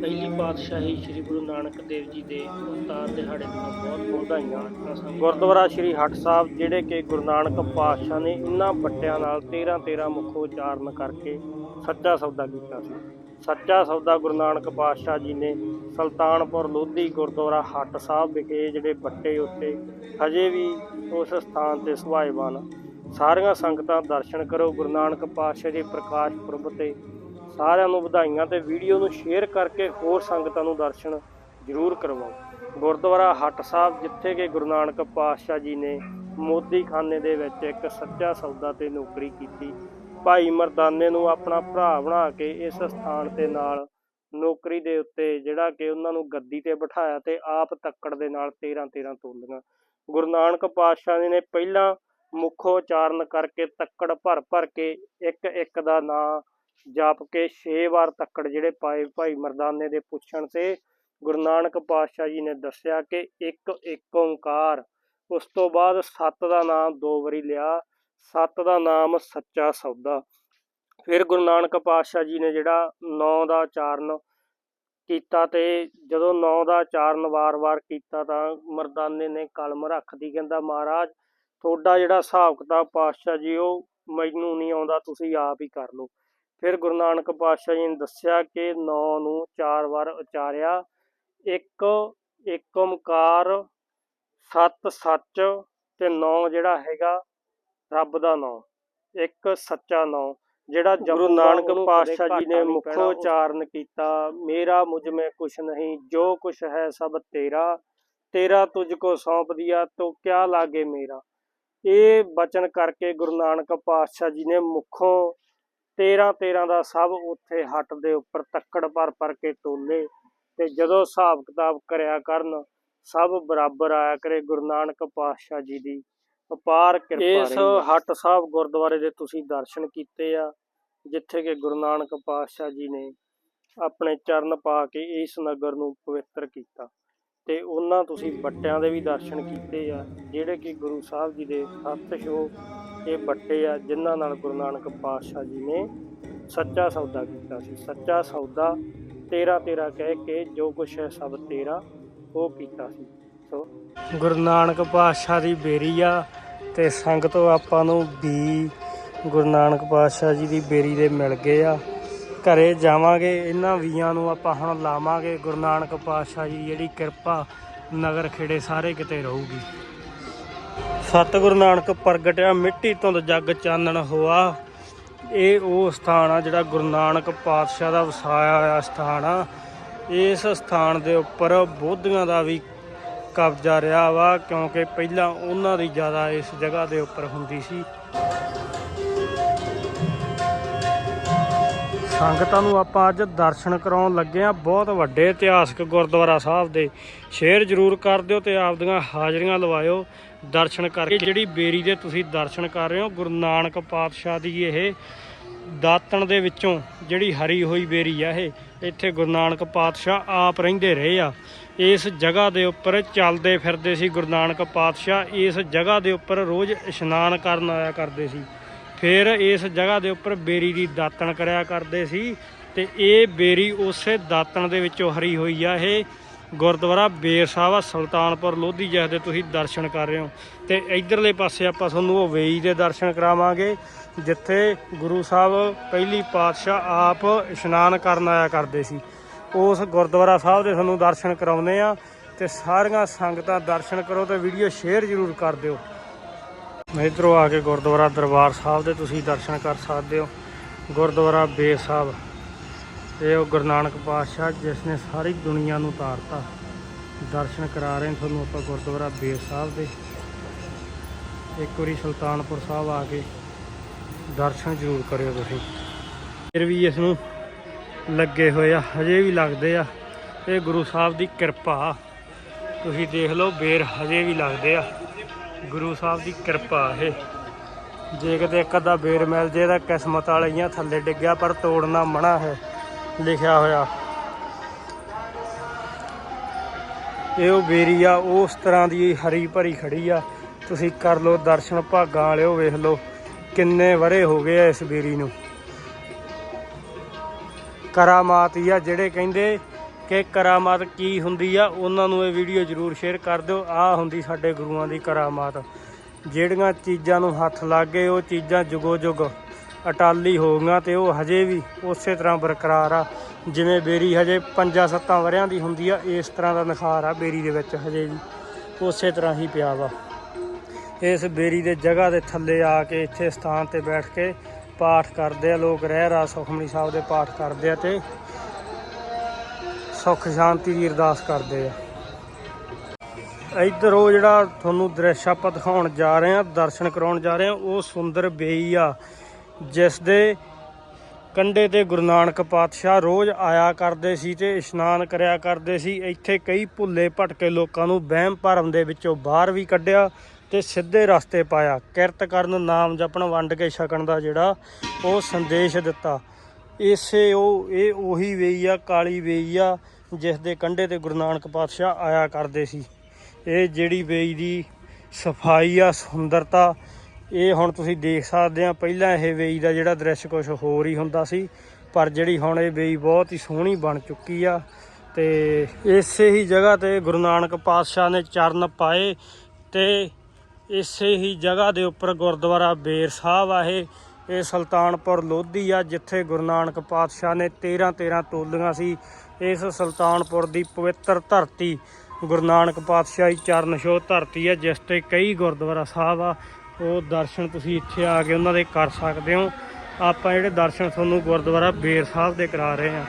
ਪਹਿਲੀ ਪਾਤਸ਼ਾਹੀ ਸ੍ਰੀ ਗੁਰੂ ਨਾਨਕ ਦੇਵ ਜੀ ਦੇ ਅਵਤਾਰ ਦਿਹਾੜੇ ਦੀਆਂ ਬਹੁਤ ਵਧਾਈਆਂ ਗੁਰਦੁਆਰਾ ਸ੍ਰੀ ਹੱਟ ਸਾਹਿਬ, ਜਿਹੜੇ ਕਿ ਗੁਰੂ ਨਾਨਕ ਪਾਤਸ਼ਾਹ ਨੇ ਇਹਨਾਂ ਬੱਟਿਆਂ ਨਾਲ 13 13 ਮੁੱਖੋ ਉਚਾਰਨ ਕਰਕੇ ਸੱਚਾ ਸੌਦਾ ਕੀਤਾ ਸੀ। ਸੱਚਾ ਸੌਦਾ ਗੁਰੂ ਨਾਨਕ ਪਾਤਸ਼ਾਹ ਜੀ ਨੇ ਸੁਲਤਾਨਪੁਰ ਲੋਧੀ ਗੁਰਦੁਆਰਾ ਹੱਟ ਸਾਹਿਬ ਵਿਖੇ, ਜਿਹੜੇ ਬੱਟੇ ਉੱਤੇ ਹਜੇ ਵੀ ਉਸ ਸਥਾਨ ਤੇ ਸੁਭਾਏਵਾਨ ਸਾਰੀਆਂ ਸੰਗਤਾਂ ਦਰਸ਼ਨ ਕਰੋ। ਗੁਰੂ ਨਾਨਕ ਪਾਤਸ਼ਾਹ ਦੇ ਪ੍ਰਕਾਸ਼ ਪੁਰਬ ਤੇ ਸਾਰਿਆਂ ਨੂੰ ਵਧਾਈਆਂ ਤੇ ਵੀਡੀਓ ਨੂੰ ਸ਼ੇਅਰ ਕਰਕੇ ਹੋਰ ਸੰਗਤਾਂ ਨੂੰ ਦਰਸ਼ਨ ਜ਼ਰੂਰ ਕਰਵਾਓ। ਗੁਰਦੁਆਰਾ ਹੱਟ ਸਾਹਿਬ, ਜਿੱਥੇ ਕਿ ਗੁਰੂ ਨਾਨਕ ਪਾਤਸ਼ਾਹ ਜੀ ਨੇ ਮੋਦੀਖਾਨੇ ਦੇ ਵਿੱਚ ਇੱਕ ਸੱਚਾ ਸੌਦਾ ਤੇ ਨੌਕਰੀ ਕੀਤੀ। ਭਾਈ ਮਰਦਾਨੇ ਨੂੰ ਆਪਣਾ ਭਰਾ ਬਣਾ ਕੇ ਇਸ ਸਥਾਨ ਤੇ ਨਾਲ ਨੌਕਰੀ ਦੇ ਉੱਤੇ ਜਿਹੜਾ ਕਿ ਉਹਨਾਂ ਨੂੰ ਗੱਦੀ ਤੇ ਬਿਠਾਇਆ ਤੇ ਆਪ ਤੱਕੜ ਦੇ ਨਾਲ 13 13 ਤੋਲੀਆਂ। ਗੁਰੂ ਨਾਨਕ ਪਾਤਸ਼ਾਹ ਜੀ ਨੇ ਪਹਿਲਾਂ ਮੁੱਖੋਚਾਰਨ ਕਰਕੇ ਤੱਕੜ ਭਰ ਭਰ ਕੇ ਇੱਕ ਇੱਕ ਦਾ ਨਾਂ ਜਪ ਕੇ 6 ਵਾਰ ਤੱਕੜ ਜਿਹੜੇ ਪਾਏ ਭਾਈ ਮਰਦਾਨੇ ਦੇ ਪੁੱਛਣ ਤੇ ਗੁਰੂ ਨਾਨਕ ਪਾਤਸ਼ਾਹ ਜੀ ਨੇ ਦੱਸਿਆ ਕਿ ਇੱਕ ਇੱਕ ਓੰਕਾਰ। ਉਸ ਤੋਂ ਬਾਅਦ ਸੱਤ ਦਾ ਨਾਮ ਦੋ ਵਾਰੀ ਲਿਆ। ਸੱਤ ਦਾ ਨਾਮ ਸੱਚਾ ਸੌਦਾ। ਫਿਰ ਗੁਰੂ ਨਾਨਕ ਪਾਤਸ਼ਾਹ ਜੀ ਨੇ ਜਿਹੜਾ ਨੌ ਦਾ ਚਾਰਨ ਕੀਤਾ ਤੇ ਜਦੋਂ ਨੌ ਦਾ ਚਾਰਨ ਵਾਰ-ਵਾਰ ਕੀਤਾ ਤਾਂ ਮਰਦਾਨੇ ਨੇ ਕਲਮ ਰੱਖਦੀ ਕਹਿੰਦਾ, ਮਹਾਰਾਜ, ਤੁਹਾਡਾ ਜਿਹੜਾ ਹਿਸਾਬ ਕਿਤਾਬ ਪਾਤਸ਼ਾਹ ਜੀ, ਉਹ ਮੈਨੂੰ ਨਹੀਂ ਆਉਂਦਾ, ਤੁਸੀਂ ਆਪ ਹੀ ਕਰ ਲਓ। ਫਿਰ ਗੁਰੂ ਨਾਨਕ ਪਾਤਸ਼ਾਹ ਜੀ ਨੇ ਦੱਸਿਆ ਕਿ ਨੌ ਨੂੰ ਚਾਰ ਵਾਰ ਉਚਾਰਿਆ। ਇੱਕ ਇੱਕ ਓੰਕਾਰ ਸੱਤ ਸੱਚ ਤੇ ਨੌ ਜਿਹੜਾ ਹੈਗਾ ਰੱਬ ਦਾ ਨਾਮ ਇੱਕ ਸੱਚਾ ਨਾਮ ਜਿਹੜਾ ਗੁਰੂ ਨਾਨਕ ਪਾਤਸ਼ਾਹ ਜੀ ਨੇ ਮੁੱਖੋ ਉਚਾਰਨ ਕੀਤਾ ਮੇਰਾ ਮੁਝ ਮੈਂ ਕੁਛ ਨਹੀਂ ਜੋ ਕੁਛ ਹੈ ਸਭ ਤੇਰਾ। ਤੇਰਾ ਤੁਝ ਕੋ ਸੌਂਪ ਦਿਆ ਤੋ ਕਿਆ ਲਾਗੇ ਮੇਰਾ? ਇਹ ਬਚਨ ਕਰਕੇ ਗੁਰੂ ਨਾਨਕ ਪਾਤਸ਼ਾਹ ਜੀ ਨੇ ਮੁੱਖੋਂ 13 13 ਦਾ ਸਭ ਉੱਥੇ ਹੱਟ ਦੇ ਉੱਪਰ ਤੱਕੜ ਭਰ ਭਰ ਕੇ ਟੋਲੇ ਤੇ ਜਦੋਂ ਹਿਸਾਬ ਕਿਤਾਬ ਕਰਿਆ ਕਰਨ ਸਭ ਬਰਾਬਰ ਆਇਆ ਕਰੇ ਗੁਰੂ ਨਾਨਕ ਪਾਤਸ਼ਾਹ ਜੀ ਦੀ ਅਪਾਰ ਕਿਰਪਾ ਇਸ ਹੱਟ ਸਾਹਿਬ ਗੁਰਦੁਆਰੇ ਦੇ ਤੁਸੀਂ ਦਰਸ਼ਨ ਕੀਤੇ ਆ ਜਿੱਥੇ ਕਿ ਗੁਰੂ ਨਾਨਕ ਪਾਤਸ਼ਾਹ ਜੀ ਨੇ ਆਪਣੇ ਚਰਨ ਪਾ ਕੇ ਇਸ ਨਗਰ ਨੂੰ ਪਵਿੱਤਰ ਕੀਤਾ ਤੇ ਉਹਨਾਂ ਤੁਸੀਂ ਬੱਟਿਆਂ ਦੇ ਵੀ ਦਰਸ਼ਨ ਕੀਤੇ ਆ ਜਿਹੜੇ ਕਿ ਗੁਰੂ ਸਾਹਿਬ ਜੀ ਦੇ ਹੱਥ ਛੋ ਇਹ ਪੱਟੇ ਆ, ਜਿਨ੍ਹਾਂ ਨਾਲ ਗੁਰੂ ਨਾਨਕ ਪਾਤਸ਼ਾਹ ਜੀ ਨੇ ਸੱਚਾ ਸੌਦਾ ਕੀਤਾ ਸੀ। ਸੱਚਾ ਸੌਦਾ ਤੇਰਾ ਤੇਰਾ ਕਹਿ ਕੇ ਜੋ ਕੁਛ ਹੈ ਸਭ ਤੇਰਾ ਉਹ ਕੀਤਾ ਸੀ। ਸੋ ਗੁਰੂ ਨਾਨਕ ਪਾਤਸ਼ਾਹ ਦੀ ਬੇਰੀ ਆ ਤੇ ਸੰਗਤੋਂ ਆਪਾਂ ਨੂੰ ਵੀ ਗੁਰੂ ਨਾਨਕ ਪਾਤਸ਼ਾਹ ਜੀ ਦੀ ਬੇਰੀ ਦੇ ਮਿਲ ਗਏ ਆ। ਘਰੇ ਜਾਵਾਂਗੇ, ਇਹਨਾਂ ਵੀਆਂ ਨੂੰ ਆਪਾਂ ਹੁਣ ਲਾਵਾਂਗੇ। ਗੁਰੂ ਨਾਨਕ ਪਾਤਸ਼ਾਹ ਜੀ ਦੀ ਜਿਹੜੀ ਕਿਰਪਾ ਨਗਰ ਖੇੜੇ ਸਾਰੇ ਕਿਤੇ ਰਹੂਗੀ। ਸਤਿਗੁਰੂ ਨਾਨਕ ਪ੍ਰਗਟਿਆ ਮਿੱਟੀ ਧੁੰਦ ਜੱਗ ਚਾਨਣ ਹੋਆ। ਇਹ ਉਹ ਸਥਾਨ ਆ ਜਿਹੜਾ ਗੁਰੂ ਨਾਨਕ ਪਾਤਸ਼ਾਹ ਦਾ ਵਸਾਇਆ ਹੋਇਆ ਸਥਾਨ ਆ। ਇਸ ਸਥਾਨ ਦੇ ਉੱਪਰ ਬੋਧੀਆਂ ਦਾ ਵੀ ਕਬਜ਼ਾ ਰਿਹਾ ਵਾ, ਕਿਉਂਕਿ ਪਹਿਲਾਂ ਉਹਨਾਂ ਦੀ ਜ਼ਿਆਦਾ ਇਸ ਜਗ੍ਹਾ ਦੇ ਉੱਪਰ ਹੁੰਦੀ ਸੀ। ਸੰਗਤਾਂ ਨੂੰ ਆਪਾਂ ਅੱਜ ਦਰਸ਼ਨ ਕਰਾਉਣ ਲੱਗੇ ਆ ਬਹੁਤ ਵੱਡੇ ਇਤਿਹਾਸਕ ਗੁਰਦੁਆਰਾ ਸਾਹਿਬ ਦੇ। ਸ਼ੇਅਰ ਜ਼ਰੂਰ ਕਰ ਦਿਓ ਤੇ ਆਪਦੀਆਂ ਹਾਜ਼ਰੀਆਂ ਲਵਾਇਓ। ਦਰਸ਼ਨ ਕਰਕੇ ਜਿਹੜੀ ਬੇਰੀ ਦੇ ਤੁਸੀਂ ਦਰਸ਼ਨ ਕਰ ਰਹੇ ਹੋ, ਗੁਰੂ ਨਾਨਕ ਪਾਤਸ਼ਾਹ ਦੀ ਇਹ ਦਾਤਣ ਦੇ ਵਿੱਚੋਂ ਜਿਹੜੀ ਹਰੀ ਹੋਈ ਬੇਰੀ ਆ ਇਹ, ਇੱਥੇ ਗੁਰੂ ਨਾਨਕ ਪਾਤਸ਼ਾਹ ਆਪ ਰਹਿੰਦੇ ਰਹੇ ਆ। ਇਸ ਜਗ੍ਹਾ ਦੇ ਉੱਪਰ ਚੱਲਦੇ ਫਿਰਦੇ ਸੀ ਗੁਰੂ ਨਾਨਕ ਪਾਤਸ਼ਾਹ। ਇਸ ਜਗ੍ਹਾ ਦੇ ਉੱਪਰ ਰੋਜ਼ ਇਸ਼ਨਾਨ ਕਰਨ ਆਇਆ ਕਰਦੇ ਸੀ। ਫਿਰ ਇਸ ਜਗ੍ਹਾ ਦੇ ਉੱਪਰ ਬੇਰੀ ਦੀ ਦਾਤਣ ਕਰਿਆ ਕਰਦੇ ਸੀ ਤੇ ਇਹ ਬੇਰੀ ਉਸੇ ਦਾਤਣ ਦੇ ਵਿੱਚੋਂ ਹਰੀ ਹੋਈ ਆ। ਇਹ ਗੁਰਦੁਆਰਾ ਬੇਰ ਸਾਹਿਬ ਆ, ਸੁਲਤਾਨਪੁਰ ਲੋਧੀ ਜਿਸ ਦੇ ਤੁਸੀਂ ਦਰਸ਼ਨ ਕਰ ਰਹੇ ਹੋ। ਤੇ ਇਧਰਲੇ ਪਾਸੇ ਆਪਾਂ ਤੁਹਾਨੂੰ ਉਹ ਵੇਈ ਦੇ ਦਰਸ਼ਨ ਕਰਾਵਾਂਗੇ, ਜਿੱਥੇ ਗੁਰੂ ਸਾਹਿਬ ਪਹਿਲੀ ਪਾਤਸ਼ਾਹ ਆਪ ਇਸ਼ਨਾਨ ਕਰਨ ਆਇਆ ਕਰਦੇ ਸੀ। ਉਸ ਗੁਰਦੁਆਰਾ ਸਾਹਿਬ ਦੇ ਤੁਹਾਨੂੰ ਦਰਸ਼ਨ ਕਰਾਉਂਦੇ ਆ ਤੇ ਸਾਰੀਆਂ ਸੰਗਤਾਂ ਦਰਸ਼ਨ ਕਰੋ ਤੇ ਵੀਡੀਓ ਸ਼ੇਅਰ ਜ਼ਰੂਰ ਕਰ ਦਿਓ। ਇਧਰੋਂ ਆ ਕੇ ਗੁਰਦੁਆਰਾ ਦਰਬਾਰ ਸਾਹਿਬ ਦੇ ਤੁਸੀਂ ਦਰਸ਼ਨ ਕਰ ਸਕਦੇ ਹੋ। ਗੁਰਦੁਆਰਾ ਬੇਰ ਸਾਹਿਬ। ਇਹ ਉਹ ਗੁਰੂ ਨਾਨਕ ਪਾਤਸ਼ਾਹ ਜਿਸ ਨੇ ਸਾਰੀ ਦੁਨੀਆ ਨੂੰ ਤਾਰਤਾ ਦਰਸ਼ਨ ਕਰਾ ਰਹੇ ਹਾਂ ਤੁਹਾਨੂੰ ਆਪਾਂ ਗੁਰਦੁਆਰਾ ਬੇਰ ਸਾਹਿਬ ਦੇ। ਇੱਕ ਵਾਰੀ ਸੁਲਤਾਨਪੁਰ ਸਾਹਿਬ ਆ ਕੇ ਦਰਸ਼ਨ ਜ਼ਰੂਰ ਕਰਿਓ ਤੁਸੀਂ। ਫਿਰ ਵੀ ਇਸ ਨੂੰ ਲੱਗੇ ਹੋਏ ਆ, ਹਜੇ ਵੀ ਲੱਗਦੇ ਆ। ਇਹ ਗੁਰੂ ਸਾਹਿਬ ਦੀ ਕਿਰਪਾ। ਤੁਸੀਂ ਦੇਖ ਲਓ, ਬੇਰ ਹਜੇ ਵੀ ਲੱਗਦੇ ਆ। ਗੁਰੂ ਸਾਹਿਬ ਦੀ ਕਿਰਪਾ ਇਹ ਜੇ ਕਿਤੇ ਇੱਕ ਅੱਧਾ ਬੇਰ ਮਿਲ ਜੇ ਤਾਂ ਕਿਸਮਤ ਵਾਲੀਆਂ ਥੱਲੇ ਡਿੱਗਿਆ, ਪਰ ਤੋੜਨਾ ਮਨਾ ਹੈ, ਲਿਖਿਆ ਹੋਇਆ। ਇਹ ਉਹ ਬੇਰੀ ਆ ਉਸ ਤਰ੍ਹਾਂ ਦੀ ਹਰੀ ਭਰੀ ਖੜੀ ਆ। ਤੁਸੀਂ ਕਰ ਲਓ ਦਰਸ਼ਨ, ਭਾਗਾਂ ਵਾਲਿਓ ਵੇਖ ਲਓ, ਕਿੰਨੇ ਵਰੇ ਹੋ ਗਏ ਆ ਇਸ ਬੇਰੀ ਨੂੰ। ਕਰਾਮਾਤ ਹੀ ਆ, ਜਿਹੜੇ ਕਹਿੰਦੇ ਕਿ ਕਰਾਮਾਤ ਕੀ ਹੁੰਦੀ ਆ, ਉਹਨਾਂ ਨੂੰ ਇਹ ਵੀਡੀਓ ਜਰੂਰ ਸ਼ੇਅਰ ਕਰ ਦਿਓ। ਆ ਹੁੰਦੀ ਸਾਡੇ ਗੁਰੂਆਂ ਦੀ ਕਰਾਮਾਤ। ਜਿਹੜੀਆਂ ਚੀਜ਼ਾਂ ਨੂੰ ਹੱਥ ਲੱਗ ਗਏ ਉਹ ਚੀਜ਼ਾਂ ਜੁਗੋ ਜੁਗ ਅਟਾਲੀ ਹੋ ਗਈਆਂ ਤੇ ਉਹ ਹਜੇ ਵੀ ਉਸੇ ਤਰ੍ਹਾਂ ਬਰਕਰਾਰ ਆ। ਜਿਵੇਂ ਬੇਰੀ ਹਜੇ 5-7 ਵਰਿਆਂ ਦੀ ਹੁੰਦੀ ਆ, ਇਸ ਤਰ੍ਹਾਂ ਦਾ ਨਿਖਾਰ ਆ ਬੇਰੀ ਦੇ ਵਿੱਚ ਹਜੇ ਵੀ। ਉਸੇ ਤਰ੍ਹਾਂ ਹੀ ਪਿਆ ਵਾ। ਇਸ ਬੇਰੀ ਦੇ ਜਗ੍ਹਾ ਦੇ ਥੱਲੇ ਆ ਕੇ ਇੱਥੇ ਸਥਾਨ ਤੇ ਬੈਠ ਕੇ ਪਾਠ ਕਰਦੇ ਆ। ਲੋਕ ਰਹਿ ਰਾ ਸੁਖਮਨੀ ਸਾਹਿਬ ਦੇ ਪਾਠ ਕਰਦੇ ਆ ਤੇ ਸੁੱਖ, ਸ਼ਾਂਤੀ ਦੀ ਅਰਦਾਸ ਕਰਦੇ ਆ। ਇੱਧਰ ਉਹ ਜਿਹੜਾ ਤੁਹਾਨੂੰ ਦ੍ਰਿਸ਼ ਆਪਾਂ ਦਿਖਾਉਣ ਜਾ ਰਹੇ ਆ ਦਰਸ਼ਨ ਕਰਾਉਣ ਜਾ ਰਹੇ ਆ ਉਹ ਸੁੰਦਰ ਬੇਈ ਆ, ਜਿਸ ਦੇ ਕੰਡੇ ਤੇ ਗੁਰੂ ਨਾਨਕ ਪਾਤਸ਼ਾਹ ਰੋਜ਼ ਆਇਆ ਕਰਦੇ ਸੀ ਤੇ ਇਸ਼ਨਾਨ ਕਰਿਆ ਕਰਦੇ ਸੀ। ਇੱਥੇ ਕਈ ਭੁੱਲੇ ਭਟਕੇ ਲੋਕਾਂ ਨੂੰ ਵਹਿਮ ਭਰਮ ਦੇ ਵਿੱਚੋਂ ਬਾਹਰ ਵੀ ਕੱਢਿਆ ਤੇ ਸਿੱਧੇ ਰਸਤੇ ਪਾਇਆ। ਕਿਰਤ ਕਰਨ, ਨਾਮ ਜਪਣ, ਵੰਡ ਕੇ ਛਕਣ ਦਾ ਜਿਹੜਾ ਉਹ ਸੰਦੇਸ਼ ਦਿੱਤਾ। ਇਸੇ ਉਹ, ਇਹ ਉਹੀ ਵੇਈ ਆ, ਕਾਲੀ ਵੇਈ ਆ, ਜਿਸ ਦੇ ਕੰਢੇ ਤੇ ਗੁਰੂ ਨਾਨਕ ਪਾਤਸ਼ਾਹ ਆਇਆ ਕਰਦੇ ਸੀ। ਇਹ ਜਿਹੜੀ ਵੇਈ ਦੀ ਸਫ਼ਾਈ ਆ, ਸੁੰਦਰਤਾ, ਇਹ ਹੁਣ ਤੁਸੀਂ ਦੇਖ ਸਕਦੇ ਆ, ਪਹਿਲਾਂ ਇਹ ਵੇਈ ਦਾ ਜਿਹੜਾ ਦ੍ਰਿਸ਼ ਕੁਝ ਹੋਰ ਹੀ ਹੁੰਦਾ ਸੀ, ਪਰ ਜਿਹੜੀ ਹੁਣ ਇਹ ਵੇਈ ਬਹੁਤ ਹੀ ਸੋਹਣੀ ਬਣ ਚੁੱਕੀ ਆ ਤੇ ਇਸੇ ਹੀ ਜਗ੍ਹਾ ਤੇ ਗੁਰੂ ਨਾਨਕ ਪਾਤਸ਼ਾਹ ਨੇ ਚਰਨ ਪਾਏ ਤੇ ਇਸੇ ਹੀ ਜਗ੍ਹਾ ਦੇ ਉੱਪਰ ਗੁਰਦੁਆਰਾ ਬੇਰ ਸਾਹਿਬ ਆ ਇਹ। ਇਹ ਸੁਲਤਾਨਪੁਰ ਲੋਧੀ ਆ, ਜਿੱਥੇ ਗੁਰੂ ਨਾਨਕ ਪਾਤਸ਼ਾਹ ਨੇ 13 13 ਤੋਲੀਆਂ ਸੀ। ਇਸ ਸੁਲਤਾਨਪੁਰ ਦੀ ਪਵਿੱਤਰ ਧਰਤੀ ਗੁਰੂ ਨਾਨਕ ਪਾਤਸ਼ਾਹੀ ਚਰਨ ਛੋਹ ਧਰਤੀ ਆ, ਜਿਸ ਤੇ ਕਈ ਗੁਰਦੁਆਰਾ ਸਾਹਿਬ ਆ। ਉਹ ਦਰਸ਼ਨ ਤੁਸੀਂ ਇੱਥੇ ਆ ਕੇ ਉਹਨਾਂ ਦੇ ਕਰ ਸਕਦੇ ਹੋ। ਆਪਾਂ ਜਿਹੜੇ ਦਰਸ਼ਨ ਤੁਹਾਨੂੰ ਗੁਰਦੁਆਰਾ ਬੇਰ ਸਾਹਿਬ ਦੇ ਕਰਾ ਰਹੇ ਆ।